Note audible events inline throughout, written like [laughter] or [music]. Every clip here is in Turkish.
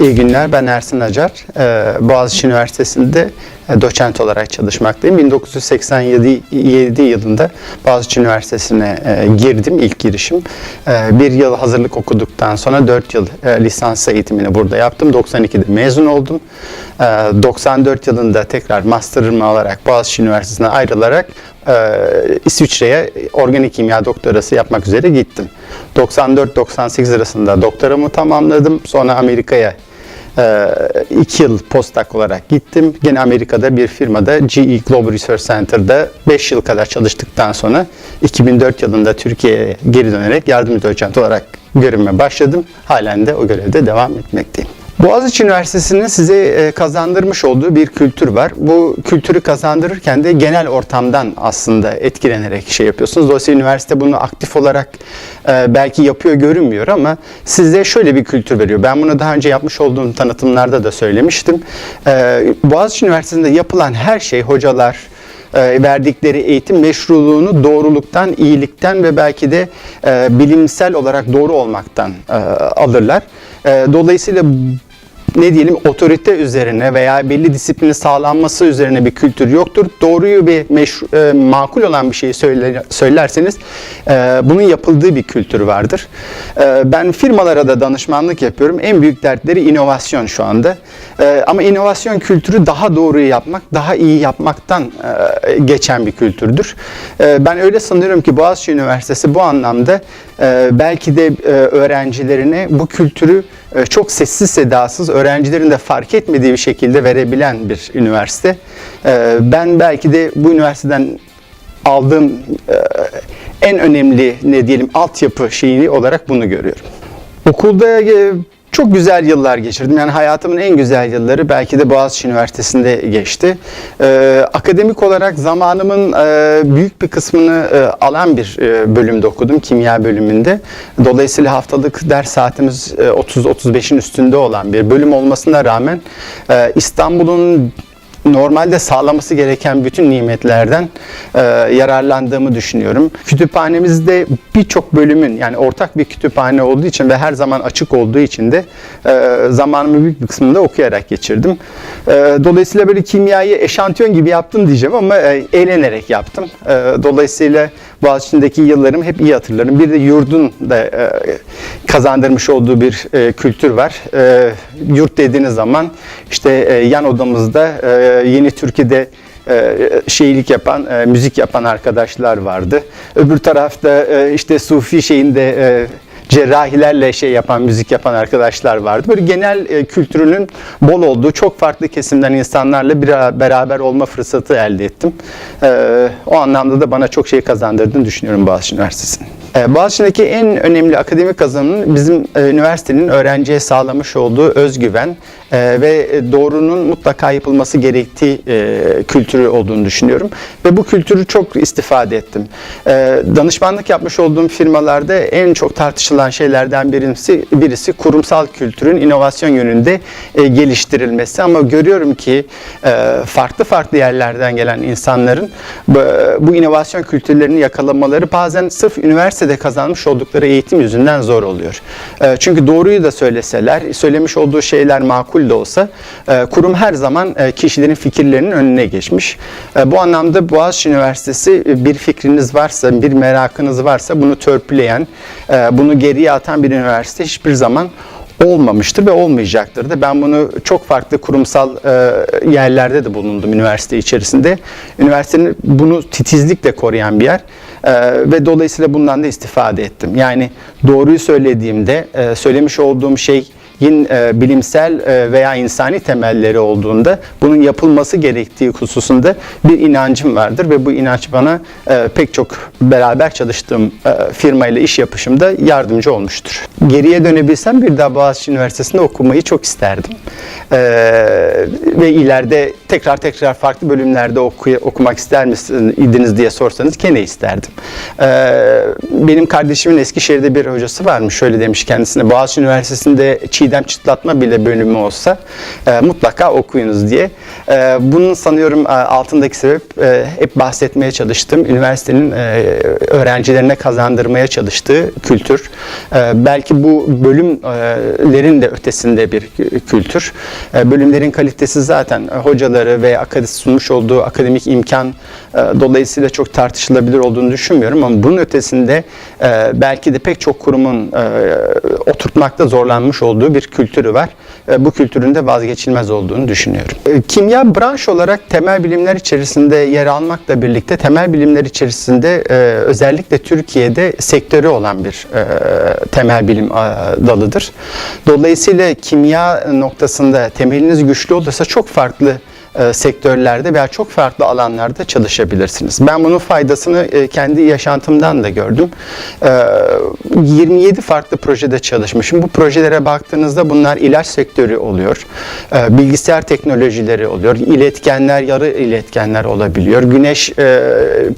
İyi günler, ben Ersin Acar. Ee, Boğaziçi Üniversitesi'nde e, doçent olarak çalışmaktayım. 1987 7 yılında Boğaziçi Üniversitesi'ne e, girdim, ilk girişim. E, Bir yıl hazırlık okuduktan sonra 4 yıl e, lisans eğitimini burada yaptım. 92'de mezun oldum. E, 94 yılında tekrar master'ımı alarak Boğaziçi Üniversitesi'ne ayrılarak İsviçre'ye organik kimya doktorası yapmak üzere gittim. 94-98 arasında doktoramı tamamladım. Sonra Amerika'ya e, iki yıl postdoc olarak gittim. Gene Amerika'da bir firmada GE Global Research Center'da 5 yıl kadar çalıştıktan sonra 2004 yılında Türkiye'ye geri dönerek yardımcı doçent olarak görevime başladım. Halen de o görevde devam etmekteyim. Boğaziçi Üniversitesi'nin size e, kazandırmış olduğu bir kültür var. Bu kültürü kazandırırken de genel ortamdan aslında etkilenerek şey yapıyorsunuz. Dolayısıyla üniversite bunu aktif olarak e, belki yapıyor görünmüyor ama size şöyle bir kültür veriyor. Ben bunu daha önce yapmış olduğum tanıtımlarda da söylemiştim. E, Boğaziçi Üniversitesi'nde yapılan her şey hocalar, verdikleri eğitim meşruluğunu doğruluktan, iyilikten ve belki de bilimsel olarak doğru olmaktan alırlar. Dolayısıyla ne diyelim otorite üzerine veya belli disiplinin sağlanması üzerine bir kültür yoktur. Doğruyu ve meşru, e, makul olan bir şeyi söyler, söylerseniz e, bunun yapıldığı bir kültür vardır. E, ben firmalara da danışmanlık yapıyorum. En büyük dertleri inovasyon şu anda. E, ama inovasyon kültürü daha doğruyu yapmak, daha iyi yapmaktan e, geçen bir kültürdür. E, ben öyle sanıyorum ki Boğaziçi Üniversitesi bu anlamda e, belki de e, öğrencilerine bu kültürü çok sessiz sedasız öğrencilerin de fark etmediği bir şekilde verebilen bir üniversite. E, Ben belki de bu üniversiteden aldığım e, en önemli ne diyelim altyapı şeyini olarak bunu görüyorum. Okulda e, çok güzel yıllar geçirdim. Yani hayatımın en güzel yılları belki de Boğaziçi Üniversitesi'nde geçti. Ee, akademik olarak zamanımın e, büyük bir kısmını e, alan bir e, bölümde okudum. Kimya bölümünde. Dolayısıyla haftalık ders saatimiz e, 30-35'in üstünde olan bir bölüm olmasına rağmen e, İstanbul'un normalde sağlaması gereken bütün nimetlerden e, yararlandığımı düşünüyorum. Kütüphanemizde birçok bölümün yani ortak bir kütüphane olduğu için ve her zaman açık olduğu için de e, zamanımı büyük bir kısmını da okuyarak geçirdim. E, dolayısıyla böyle kimyayı eşantiyon gibi yaptım diyeceğim ama e, eğlenerek yaptım. E, dolayısıyla Boğaziçi'ndeki yıllarımı hep iyi hatırlarım. Bir de yurdun da e, kazandırmış olduğu bir e, kültür var. E, yurt dediğiniz zaman işte e, yan odamızda e, Yeni Türkiye'de e, şeylik yapan, e, müzik yapan arkadaşlar vardı. Öbür tarafta e, işte Sufi şeyinde cerrahilerle şey yapan, müzik yapan arkadaşlar vardı. Böyle genel kültürünün bol olduğu çok farklı kesimden insanlarla bir beraber olma fırsatı elde ettim. O anlamda da bana çok şey kazandırdığını düşünüyorum Boğaziçi Üniversitesi'nin. E, Boğaziçi'ndeki en önemli akademik kazanımın bizim e, üniversitenin öğrenciye sağlamış olduğu özgüven e, ve doğrunun mutlaka yapılması gerektiği e, kültürü olduğunu düşünüyorum. Ve bu kültürü çok istifade ettim. Danışmanlık yapmış olduğum firmalarda en çok tartışılan şeylerden birisi, birisi kurumsal kültürün inovasyon yönünde geliştirilmesi. Ama görüyorum ki farklı farklı yerlerden gelen insanların bu, inovasyon kültürlerini yakalamaları bazen sırf üniversitede kazanmış oldukları eğitim yüzünden zor oluyor. E, çünkü doğruyu da söyleseler, söylemiş olduğu şeyler makul de olsa e, kurum her zaman e, kişilerin fikirlerinin önüne geçmiş. E, bu anlamda Boğaziçi Üniversitesi bir fikriniz varsa, bir merakınız varsa bunu törpüleyen, bunu geriye atan bir üniversite hiçbir zaman olmamıştır ve olmayacaktır da. Ben bunu çok farklı kurumsal e, yerlerde de bulundum üniversite içerisinde. Üniversitenin bunu titizlikle koruyan bir yer E, ve dolayısıyla bundan da istifade ettim. Yani doğruyu söylediğimde e, söylemiş olduğum şey bilimsel e, veya insani temelleri olduğunda bunun yapılması gerektiği hususunda bir inancım vardır ve bu inanç bana pek çok beraber çalıştığım e, firmayla iş yapışımda yardımcı olmuştur. Geriye dönebilsem bir daha Boğaziçi Üniversitesi'nde okumayı çok isterdim. E, ve ileride tekrar tekrar farklı bölümlerde oku- okumak ister misiniz diye sorsanız gene isterdim. E, benim kardeşimin Eskişehir'de bir hocası varmış. Şöyle demiş kendisine. Boğaziçi Üniversitesi'nde çiğdem çıtlatma bile bölümü olsa e, mutlaka okuyunuz diye. E, bunun sanıyorum e, altındaki sebep e, hep bahsetmeye çalıştım. Üniversitenin e, öğrencilerine kazandırmaya çalıştığı kültür. E, belki bu bölümlerin de ötesinde bir kültür. E, bölümlerin kalitesi zaten e, hocaları ve sunmuş olduğu akademik imkan e, dolayısıyla çok tartışılabilir olduğunu düşünmüyorum ama bunun ötesinde belki de pek çok kurumun oturtmakta zorlanmış olduğu bir kültürü var. E, bu kültürün de vazgeçilmez olduğunu düşünüyorum. E, kimya branş olarak temel bilimler içerisinde yer almakla birlikte temel bilimler içerisinde e, özellikle Türkiye'de sektörü olan bir temel bilim dalıdır. Dolayısıyla kimya noktasında temeliniz güçlü olursa çok farklı e, sektörlerde veya çok farklı alanlarda çalışabilirsiniz. Ben bunun faydasını e, kendi yaşantımdan da gördüm. E, 27 farklı projede çalışmışım. Bu projelere baktığınızda bunlar ilaç sektörü oluyor, e, bilgisayar teknolojileri oluyor, iletkenler, yarı iletkenler olabiliyor, güneş e,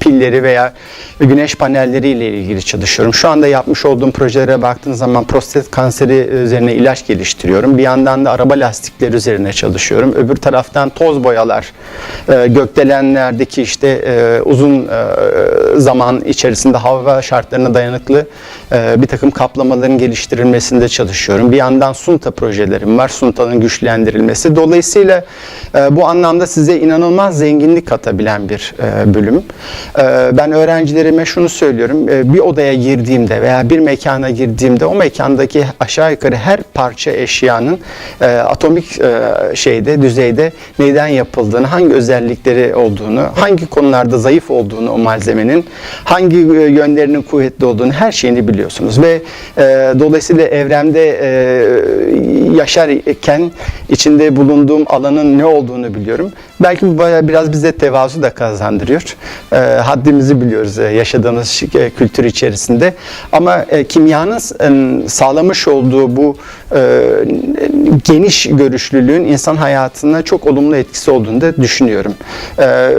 pilleri veya güneş panelleri ile ilgili çalışıyorum. Şu anda yapmış olduğum projelere baktığınız zaman prostat kanseri üzerine ilaç geliştiriyorum. Bir yandan da araba lastikleri üzerine çalışıyorum. Öbür taraftan toz boyalar, e, gökdelenlerdeki işte e, uzun e, zaman içerisinde hava şartlarına dayanıklı e, bir takım kaplamaların geliştirilmesinde çalışıyorum. Bir yandan sunta projelerim var. Sunta'nın güçlendirilmesi. Dolayısıyla e, bu anlamda size inanılmaz zenginlik katabilen bir e, bölüm. E, ben öğrencilerime şunu söylüyorum. E, bir odaya girdiğimde veya bir mekana girdiğimde o mekandaki aşağı yukarı her parça eşyanın e, atomik e, şeyde, düzeyde neyden yapıldığını, hangi özellikleri olduğunu, hangi konularda zayıf olduğunu o malzemenin, hangi e, yönlerinin kuvvetli olduğunu her şeyini biliyorsunuz ve e, dolayısıyla evremde e, yaşarken içinde bulunduğum alanın ne olduğunu biliyorum. Belki bu bayağı biraz bize tevazu da kazandırıyor. E, haddimizi biliyoruz e, yaşadığımız e, kültür içerisinde. Ama e, kimyanın e, sağlamış olduğu bu geniş görüşlülüğün insan hayatına çok olumlu etkisi olduğunu da düşünüyorum. E,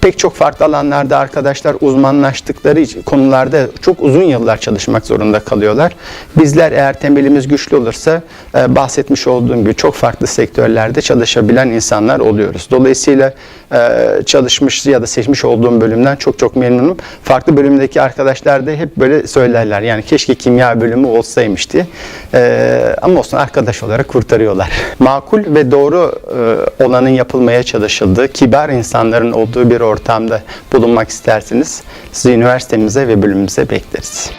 pek çok farklı alanlarda arkadaşlar uzmanlaştıkları konularda çok uzun yıllar çalışmak zorunda kalıyorlar. Bizler eğer temelimiz güçlü olursa bahsetmiş olduğum gibi çok farklı sektörlerde çalışabilen insanlar oluyoruz. Dolayısıyla e, çalışmış ya da seçmiş olduğum bölümden çok çok memnunum. Farklı bölümdeki arkadaşlar da hep böyle söylerler. Yani keşke kimya bölümü olsaymış diye. E, ama olsun arkadaş olarak kurtarıyorlar. [laughs] Makul ve doğru e, olanın yapılmaya çalışıldığı, kibar insanların olduğu bir ortamda bulunmak isterseniz sizi üniversitemize ve bölümümüze bekleriz.